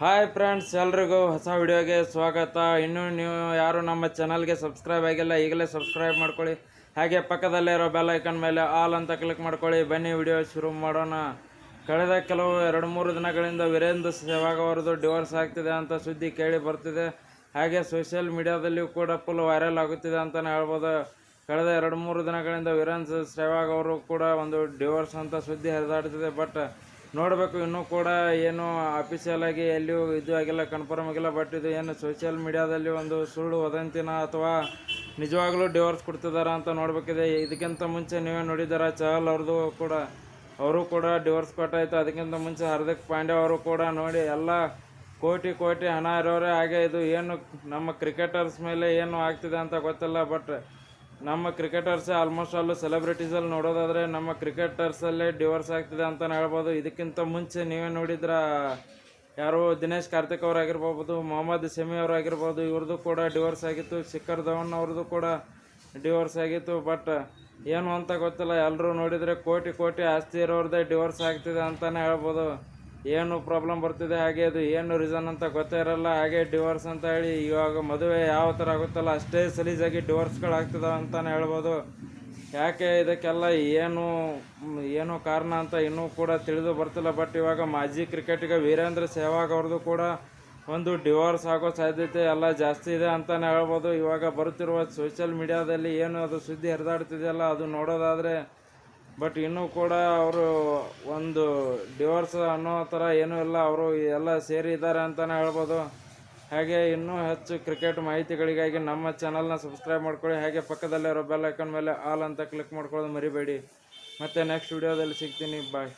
Hi friends ಎಲ್ರಿಗೂ ಹೊಸ ವಿಡಿಯೋಗೆ ಸ್ವಾಗತ. ಇನ್ನೂ ನೀವು ಯಾರು ನಮ್ಮ ಚಾನಲ್ಗೆ ಸಬ್ಸ್ಕ್ರೈಬ್ ಆಗಿಲ್ಲ, ಈಗಲೇ ಸಬ್ಸ್ಕ್ರೈಬ್ ಮಾಡ್ಕೊಳ್ಳಿ. ಹಾಗೆ ಪಕ್ಕದಲ್ಲೇ ಇರೋ ಬೆಲ್ ಐಕನ್ ಮೇಲೆ ಆಲ್ ಅಂತ ಕ್ಲಿಕ್ ಮಾಡ್ಕೊಳ್ಳಿ. ಬನ್ನಿ, ವಿಡಿಯೋ ಶುರು ಮಾಡೋಣ. ಕಳೆದ ಕೆಲವು ಎರಡು ಮೂರು ದಿನಗಳಿಂದ ವೀರೇಂದ್ರ ಸೆಹ್ವಾಗ್ ಅವರದು ಡಿವೋರ್ಸ್ ಆಗ್ತಿದೆ ಅಂತ ಸುದ್ದಿ ಕೇಳಿ ಬರ್ತಿದೆ. ಹಾಗೆ ಸೋಷಿಯಲ್ ಮೀಡಿಯಾದಲ್ಲಿಯೂ ಕೂಡ ಫುಲ್ ವೈರಲ್ ಆಗುತ್ತಿದೆ ಅಂತಲೇ ಹೇಳ್ಬೋದು. ಕಳೆದ ಎರಡು ಮೂರು ದಿನಗಳಿಂದ ವೀರೇಂದ್ರ ಸೆಹ್ವಾಗ್ ಅವರು ಕೂಡ ಒಂದು ಡಿವೋರ್ಸ್ ಅಂತ ಸುದ್ದಿ ಹರಿದಾಡ್ತಿದೆ. ಬಟ್ ನೋಡಬೇಕು, ಇನ್ನೂ ಕೂಡ ಏನು ಅಫಿಷಿಯಲ್ ಆಗಿ ಎಲ್ಲಿಯೂ ಇದು ಆಗಿಲ್ಲ ಕನ್ಫರ್ಮ್ ಆಗಿಲ್ಲ ಬಟ್ ಇದು ಏನು ಸೋಷಿಯಲ್ ಮೀಡಿಯಾದಲ್ಲಿ ಒಂದು ಸುಳ್ಳು ವದಂತಿನ ಅಥವಾ ನಿಜವಾಗ್ಲೂ ಡಿವೋರ್ಸ್ ಕೊಡ್ತಿದ್ದಾರೆ ಅಂತ ನೋಡಬೇಕಿದೆ. ಇದಕ್ಕಿಂತ ಮುಂಚೆ ನೀವೇ ನೋಡಿದಾರ ಚಹಲ್ ಅವ್ರದ್ದು ಕೂಡ, ಅವರು ಕೂಡ ಡಿವೋರ್ಸ್ ಕೊಟ್ಟಾಯಿತು. ಅದಕ್ಕಿಂತ ಮುಂಚೆ ಹಾರ್ದಿಕ್ ಪಾಂಡ್ಯ ಅವರು ಕೂಡ ನೋಡಿ ಎಲ್ಲ ಕೋಟಿ ಕೋಟಿ ಹಣ ಇರೋರೇ. ಹಾಗೆ ಇದು ಏನು ನಮ್ಮ ಕ್ರಿಕೆಟರ್ಸ್ ಮೇಲೆ ಏನು ಆಗ್ತಿದೆ ಅಂತ ಗೊತ್ತಿಲ್ಲ ಬಟ್ ನಮ್ಮ ಕ್ರಿಕೆಟರ್ಸ್ ಆಲ್ಮೋಸ್ಟ್ ಆಲ್ ಸೆಲೆಬ್ರಿಟೀಸಲ್ಲಿ ನೋಡೋದಾದ್ರೆ ನಮ್ಮ ಕ್ರಿಕೆಟರ್ಸಲ್ಲೇ ಡಿವೋರ್ಸ್ ಆಗ್ತಿದೆ ಅಂತಲೇ ಹೇಳ್ಬೋದು. ಇದಕ್ಕಿಂತ ಮುಂಚೆ ನೀವೇ ನೋಡಿದ್ರ ಯಾರು ದಿನೇಶ್ ಕಾರ್ತಿಕ್ ಅವರಾಗಿರ್ಬೋದು, ಮೊಹಮ್ಮದ್ ಶಮಿ ಅವರಾಗಿರ್ಬೋದು, ಇವ್ರದ್ದು ಕೂಡ ಡಿವೋರ್ಸ್ ಆಗಿತ್ತು, ಶಿಖರ್ ಧವನ್ ಅವ್ರದ್ದು ಕೂಡ ಡಿವೋರ್ಸ್ ಆಗಿತ್ತು. ಬಟ್ ಏನು ಅಂತ ಗೊತ್ತಿಲ್ಲ ಎಲ್ಲರೂ ನೋಡಿದರೆ ಕೋಟಿ ಕೋಟಿ ಆಸ್ತಿ ಇರೋರದೇ ಡಿವೋರ್ಸ್ ಆಗ್ತಿದೆ ಅಂತಲೇ ಹೇಳ್ಬೋದು. ಏನು ಪ್ರಾಬ್ಲಮ್ ಬರ್ತಿದೆ ಹಾಗೆ ಅದು ಏನು ರೀಸನ್ ಅಂತ ಗೊತ್ತೇ ಇರಲ್ಲ. ಹಾಗೆ ಡಿವೋರ್ಸ್ ಅಂತ ಹೇಳಿ ಇವಾಗ ಮದುವೆ ಯಾವ ಥರ ಆಗುತ್ತಲ್ಲ ಅಷ್ಟೇ ಸಲೀಸಾಗಿ ಡಿವೋರ್ಸ್ಗಳಾಗ್ತದೆ ಅಂತಲೇ ಹೇಳ್ಬೋದು. ಯಾಕೆ ಇದಕ್ಕೆಲ್ಲ ಏನು ಏನು ಕಾರಣ ಅಂತ ಇನ್ನೂ ಕೂಡ ತಿಳಿದು ಬರ್ತಿಲ್ಲ. ಬಟ್ ಇವಾಗ ಮಾಜಿ ಕ್ರಿಕೆಟಿಗ ವೀರೇಂದ್ರ ಸೆಹ್ವಾಗ್ ಅವ್ರದ್ದು ಕೂಡ ಒಂದು ಡಿವೋರ್ಸ್ ಆಗೋ ಸಾಧ್ಯತೆ ಎಲ್ಲ ಜಾಸ್ತಿ ಇದೆ ಅಂತಲೇ ಹೇಳ್ಬೋದು. ಇವಾಗ ಬರುತ್ತಿರುವ ಸೋಷಿಯಲ್ ಮೀಡಿಯಾದಲ್ಲಿ ಏನು ಅದು ಸುದ್ದಿ ಹರಿದಾಡ್ತಿದೆಯಲ್ಲ ಅದು ನೋಡೋದಾದರೆ ಬಟ್ ಇನ್ನೂ ಕೂಡ ಅವರು ಒಂದು ಡಿವೋರ್ಸ್ ಅನ್ನೋ ಥರ ಏನೂ ಇಲ್ಲ. ಅವರು ಎಲ್ಲ ಸೇರಿದ್ದಾರೆ ಅಂತಲೇ ಹೇಳ್ಬೋದು. ಹಾಗೆ ಇನ್ನೂ ಹೆಚ್ಚು ಕ್ರಿಕೆಟ್ ಮಾಹಿತಿಗಳಿಗಾಗಿ ನಮ್ಮ ಚಾನಲ್ನ ಸಬ್ಸ್ಕ್ರೈಬ್ ಮಾಡ್ಕೊಳ್ಳಿ. ಹಾಗೆ ಪಕ್ಕದಲ್ಲಿರೋ ಬೆಲ್ ಐಕನ್ ಮೇಲೆ ಆಲ್ ಅಂತ ಕ್ಲಿಕ್ ಮಾಡ್ಕೊಳ್ಳೋದು ಮರಿಬೇಡಿ. ಮತ್ತು ನೆಕ್ಸ್ಟ್ ವಿಡಿಯೋದಲ್ಲಿ ಸಿಗ್ತೀನಿ. ಬಾಯ್